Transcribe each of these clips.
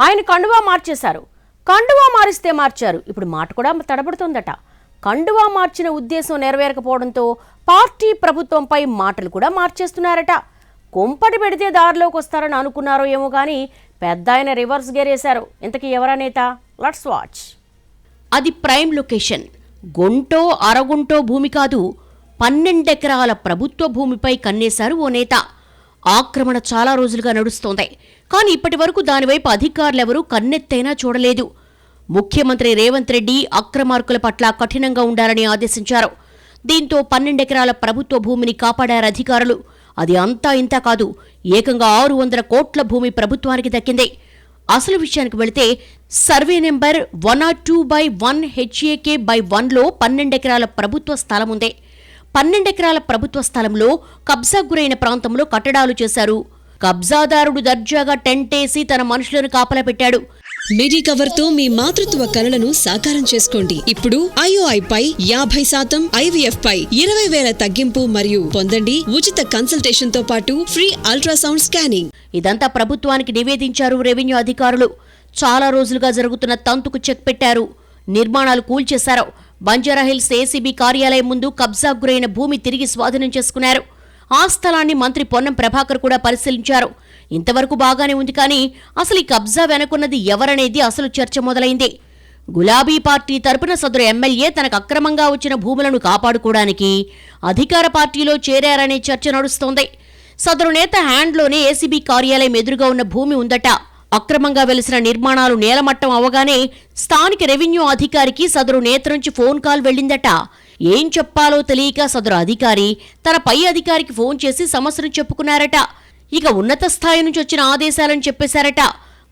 ఆయన కండువా మార్చేశారు. కండువా మారిస్తే మార్చారు. ఇప్పుడు మాట కూడా తడబడుతోందట. కండువా మార్చిన ఉద్దేశం నెరవేరకపోవడంతో పార్టీ ప్రభుత్వంపై మాటలు కూడా మార్చేస్తున్నారట. కొంపటి పెడితే దారిలోకి వస్తారని అనుకున్నారో ఏమో కానీ పెద్ద ఆయన రివర్స్ గేరేశారు. ఇంతకీ ఎవరా నేత? Let's watch. అది ప్రైమ్ లొకేషన్. గుంటో అరగుంటో భూమి కాదు పన్నెండెకరాల ప్రభుత్వ భూమిపై కన్నేశారు ఓ నేత. ఆక్రమణ చాలా రోజులుగా నడుస్తోంది. కానీ ఇప్పటి వరకు దానివైపు అధికారులెవరూ కన్నెత్తైనా చూడలేదు. ముఖ్యమంత్రి రేవంత్ రెడ్డి అక్రమార్కుల పట్ల కఠినంగా ఉండాలని ఆదేశించారు. దీంతో పన్నెండెకరాల ప్రభుత్వ భూమిని కాపాడారు అధికారులు. అది అంతా ఇంతా కాదు. ఏకంగా ఆరు వందల కోట్ల భూమి ప్రభుత్వానికి దక్కింది. అసలు విషయానికి వెళితే survey number one R two by one HAK by వన్లో పన్నెండెకరాల ప్రభుత్వ స్థలం ఉంది. పన్నెండెకరాల ప్రభుత్వ స్థలంలో కబ్జా గురైన ప్రాంతంలో కట్టడాలు చేశారు. కబ్జాదారుడు దర్జాగా టెంటేసి తన మనుషులను కాపలా పెట్టాడు మిడి కవర్తో మీ మాతృత్వ కలలను సాకారం చేసుకోండి. ఇప్పుడు ఐఓఐ పై యాభై శాతం ఐవీఎఫ్ పై ఇరవై వేల తగ్గింపు మరియు పొందండి ఉచిత కన్సల్టేషన్తో పాటు ఫ్రీ అల్ట్రాసౌండ్ స్కానింగ్ ఇదంతా ప్రభుత్వానికి నివేదించారు రెవెన్యూ అధికారులు. చాలా రోజులుగా జరుగుతున్న తంతుకు చెక్ పెట్టారు. నిర్మాణాలు కూల్చేశారు. బంజారాహిల్స్ ఏసీబీ కార్యాలయం ముందు కబ్జా గురైన భూమి తిరిగి స్వాధీనం చేసుకున్నారు. ఆ స్థలాన్ని మంత్రి పొన్నం ప్రభాకర్ కూడా పరిశీలించారు. ఇంతవరకు బాగానే ఉంది కానీ అసలు ఈ కబ్జా వెనుకున్నది ఎవరనేది అసలు చర్చ మొదలైంది. గులాబీ పార్టీ తరపున సదరు ఎమ్మెల్యే తనకు అక్రమంగా వచ్చిన భూములను కాపాడుకోవడానికి అధికార పార్టీలో చేరారనే చర్చ నడుస్తోంది. సదరు నేత హ్యాండ్లోనే ఏసీబీ కార్యాలయం ఎదురుగా ఉన్న భూమి ఉందట. అక్రమంగా వెలిసిన నిర్మాణాలు నేలమట్టం అవగానే స్థానిక రెవెన్యూ అధికారికి సదరు నేత నుంచి ఫోన్ కాల్ వెళ్ళిందట. ఏం చెప్పాలో తెలియక సదరు అధికారి తన పై అధికారికి ఫోన్ చేసి సమస్యను చెప్పుకున్నారట. ఇక ఉన్నత స్థాయి నుంచి వచ్చిన ఆదేశాలను చెప్పేశారట.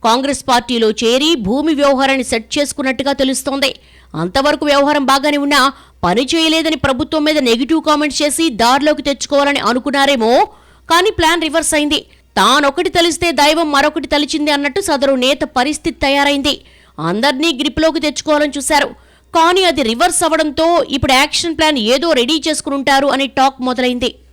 కాంగ్రెస్ పార్టీలో చేరి భూమి వ్యవహారాన్ని సెట్ చేసుకున్నట్టుగా తెలుస్తోంది. అంతవరకు వ్యవహారం బాగానే ఉన్నా పని చేయలేదని ప్రభుత్వం మీద నెగిటివ్ కామెంట్స్ చేసి దారిలోకి తెచ్చుకోవాలని అనుకున్నారేమో కానీ ప్లాన్ రివర్స్ అయింది. తానొకటి తలిస్తే దైవం మరొకటి తలిచింది అన్నట్టు సదరు నేత పరిస్థితి తయారైంది. అందర్నీ గ్రిప్లోకి తెచ్చుకోవాలని చూశారు. కానీ అది రివర్స్ అవ్వడంతో ఇప్పుడు యాక్షన్ ప్లాన్ ఏదో రెడీ చేసుకుని ఉంటారు అనే టాక్ మొదలైంది.